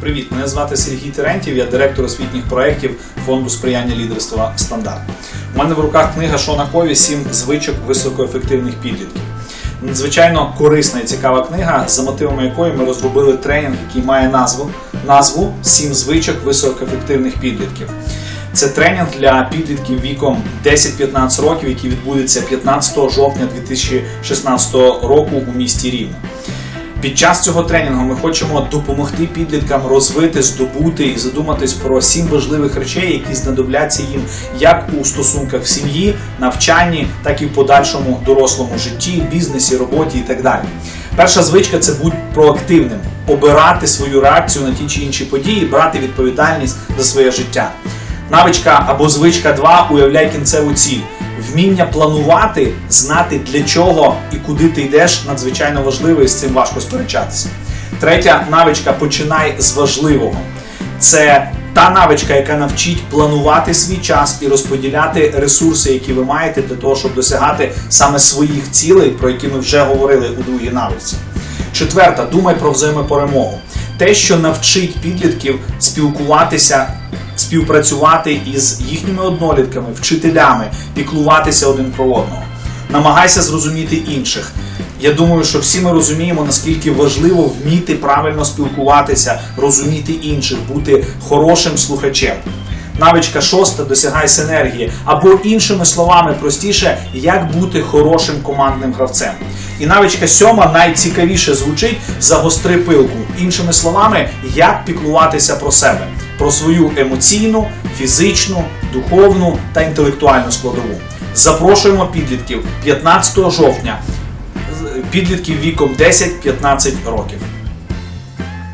Привіт, мене звати Сергій Терентів, я директор освітніх проєктів фонду сприяння лідерства стандарт. У мене в руках книга Шона Кові Сім звичок високоефективних підлітків. Надзвичайно корисна і цікава книга, за мотивами якої ми розробили тренінг, який має назву назву Сім звичок високоефективних підлітків. Це тренінг для підлітків віком 10-15 років, який відбудеться 15 жовтня 2016 року у місті Рівне. Під час цього тренінгу ми хочемо допомогти підліткам розвити, здобути і задуматись про сім важливих речей, які знадобляться їм як у стосунках в сім'ї, навчанні, так і в подальшому дорослому житті, бізнесі, роботі і так далі. Перша звичка це будь проактивним, обирати свою реакцію на ті чи інші події, брати відповідальність за своє життя. Навичка або звичка 2 уявляй кінцеву ціль. Вміння планувати, знати для чого і куди ти йдеш, надзвичайно важливо і з цим важко сперечатися. Третя навичка починай з важливого. Це та навичка, яка навчить планувати свій час і розподіляти ресурси, які ви маєте для того, щоб досягати саме своїх цілей, про які ми вже говорили у другій навичці. Четверта, думай про взаємоперемогу. Те, що навчить підлітків спілкуватися співпрацювати із їхніми однолітками, вчителями, піклуватися один про одного. Намагайся зрозуміти інших. Я думаю, що всі ми розуміємо, наскільки важливо вміти правильно спілкуватися, розуміти інших, бути хорошим слухачем. Навичка шоста досягай синергії, або іншими словами, простіше, як бути хорошим командним гравцем. І навичка сьома найцікавіше звучить загостри пилку. Іншими словами, як піклуватися про себе, про свою емоційну, фізичну, духовну та інтелектуальну складову. Запрошуємо підлітків 15 жовтня, підлітків віком 10-15 років.